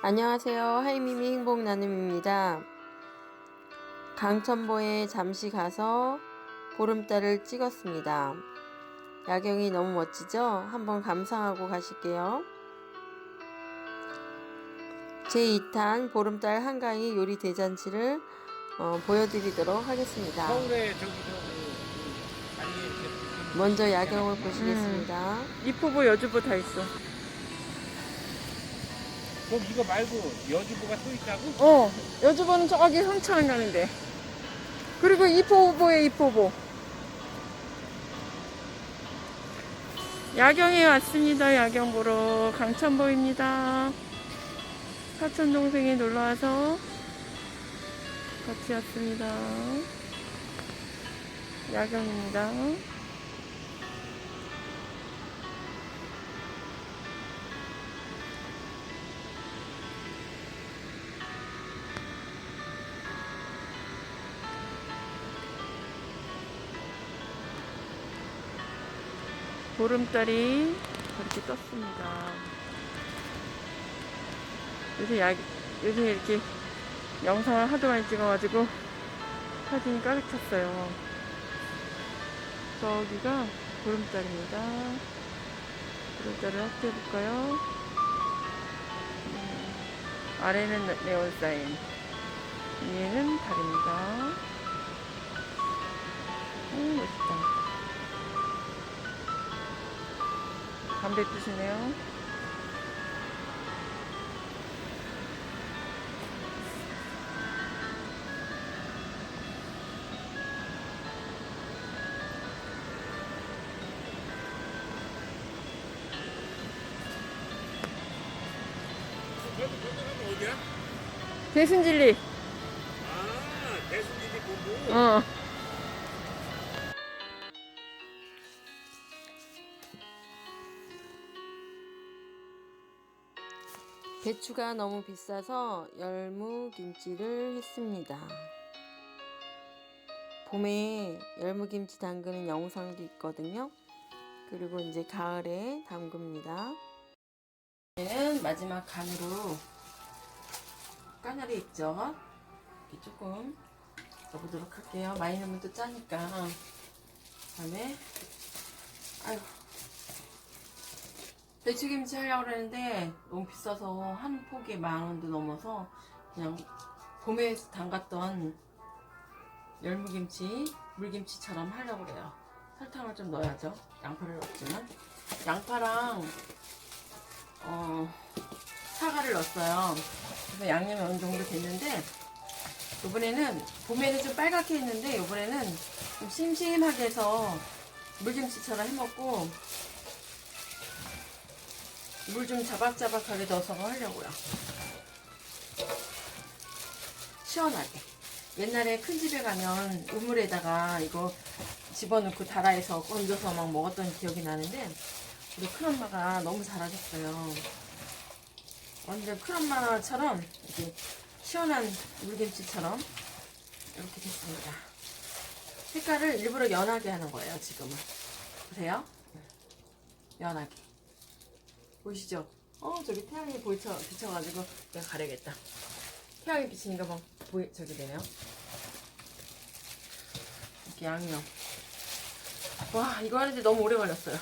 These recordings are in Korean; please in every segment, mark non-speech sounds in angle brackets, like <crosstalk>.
안녕하세요. 하이미미 행복 나눔입니다. 강천보에 잠시 가서 보름달을 찍었습니다. 야경이 너무 멋지죠? 한번 감상하고 가실게요. 제2탄 보름달 한가위 요리 대잔치를 어, 보여드리도록 하겠습니다. 서울에 저기 저기 먼저 야경을 보시겠습니다. 이포보 여주보 다 있어. 그럼 이거 말고 여주보가 또 있다고? 어, 여주보는 저기 흥천 가는데. 그리고 이포보에 이포보. 야경에 왔습니다. 야경 보러 강천보입니다. 사촌 동생이 놀러 와서 같이 왔습니다. 야경입니다. 보름달이 그렇게 떴습니다. 요새 야, 요새 이렇게 영상을 하도 많이 찍어가지고 사진이 가득 찼어요. 저기가 보름달입니다. 보름달을 확대해 볼까요? 음, 아래는 네온사인, 위에는 달입니다. 오, 멋있다. 담배 피시네요. 어디야? 대순진리. 아 대순진이 보고. 어. 배추가 너무 비싸서 열무김치를 했습니다. 봄에 열무김치 담그는 영상도 있거든요. 그리고 이제 가을에 담급니다. 이제는 마지막 간으로 까나리 있죠? 이렇게 조금 넣어보도록 할게요. 많이 넣으면 또 짜니까. 그다음에 아유 배추김치 하려고 그랬는데 너무 비싸서 한 포기에 만 원도 넘어서 그냥 봄에 담갔던 열무김치, 물김치처럼 하려고 그래요. 설탕을 좀 넣어야죠. 양파를 넣었지만 양파랑 어, 사과를 넣었어요. 그래서 양념이 어느 정도 됐는데 이번에는 봄에는 좀 빨갛게 했는데 이번에는 좀 심심하게 해서 물김치처럼 해먹고 물 좀 자박자박하게 넣어서 하려고요. 시원하게. 옛날에 큰 집에 가면 우물에다가 이거 집어넣고 달아해서 건져서 막 먹었던 기억이 나는데 우리 큰엄마가 너무 잘하셨어요. 완전 큰엄마처럼 이렇게 시원한 물김치처럼 이렇게 됐습니다. 색깔을 일부러 연하게 하는 거예요, 지금은. 보세요. 연하게. 보이시죠? 어 저기 태양이 보이쳐 비쳐가지고 내가 가려야겠다. 태양이 비치니까 막 보이 저기 되네요. 이렇게 양념. 와 이거 하는데 너무 오래 걸렸어요.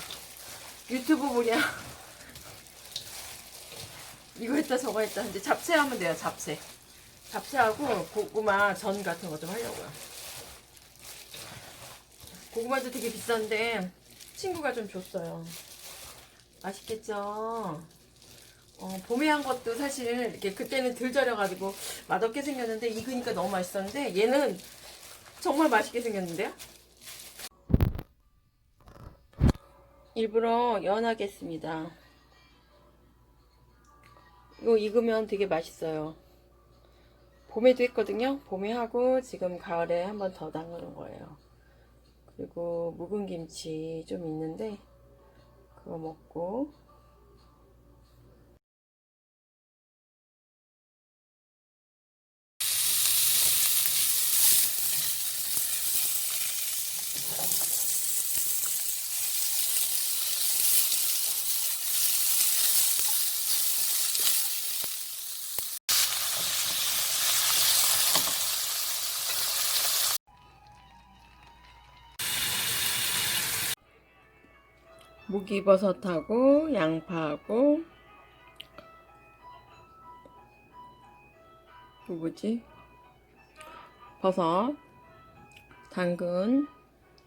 유튜브 뭐냐? 이거 했다 저거 했다 근데 잡채 하면 돼요 잡채. 잡채하고 고구마 전 같은 거 좀 하려고요. 고구마도 되게 비싼데 친구가 좀 줬어요. 맛있겠죠? 어, 봄에 한 것도 사실 이렇게 그때는 덜 절여가지고 맛없게 생겼는데 익으니까 너무 맛있었는데 얘는 정말 맛있게 생겼는데요? 일부러 연하게 했습니다. 이거 익으면 되게 맛있어요. 봄에도 했거든요. 봄에 하고 지금 가을에 한 번 더 담그는 거예요. 그리고 묵은 김치 좀 있는데 그거 먹고 무기버섯하고 양파하고 또 뭐지? 버섯, 당근,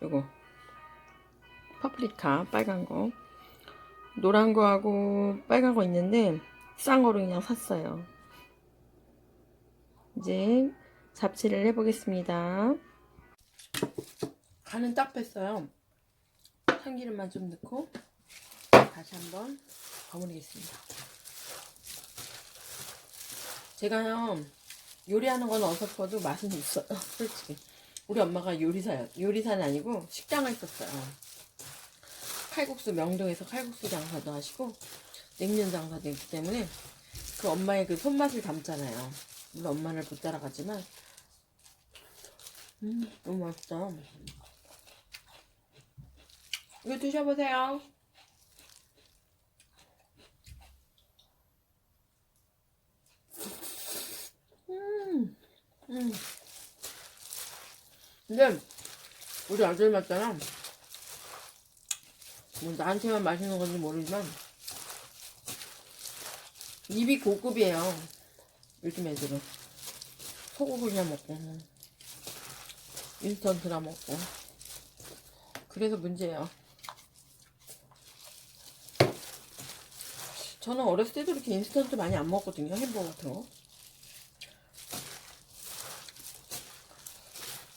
요거 파프리카 빨간 거, 노란 거하고 빨간 거 있는데 싼 거로 그냥 샀어요. 이제 잡채를 해보겠습니다. 간은 딱 뺐어요. 참기름만 좀 넣고 다시 한번 버무리겠습니다. 제가요 요리하는 건 어설퍼도 맛은 있어요. <laughs> 솔직히 우리 엄마가 요리사요. 요리사는 아니고 식당을 했었어요. 칼국수 명동에서 칼국수 장사도 하시고 냉면 장사도 했기 때문에 그 엄마의 그 손맛을 담잖아요. 물론 엄마를 못 따라가지만 음 너무 맛있다. 이거 드셔보세요. 음, 음. 근데 우리 아들 맞잖아. 뭐 나한테만 맛있는 건지 모르지만 입이 고급이에요. 요즘 애들은 소고기나 먹고 인스턴트나 먹고 그래서 문제예요. 저는 어렸을 때도 이렇게 인스턴트 많이 안 먹거든요. 햄버거 같은 거.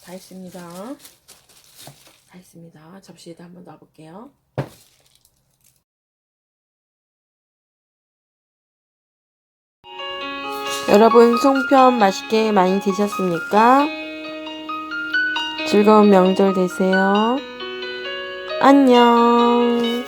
다 했습니다. 다 했습니다. 접시에다 한번 놔볼게요. 여러분 송편 맛있게 많이 드셨습니까? 즐거운 명절 되세요. 안녕.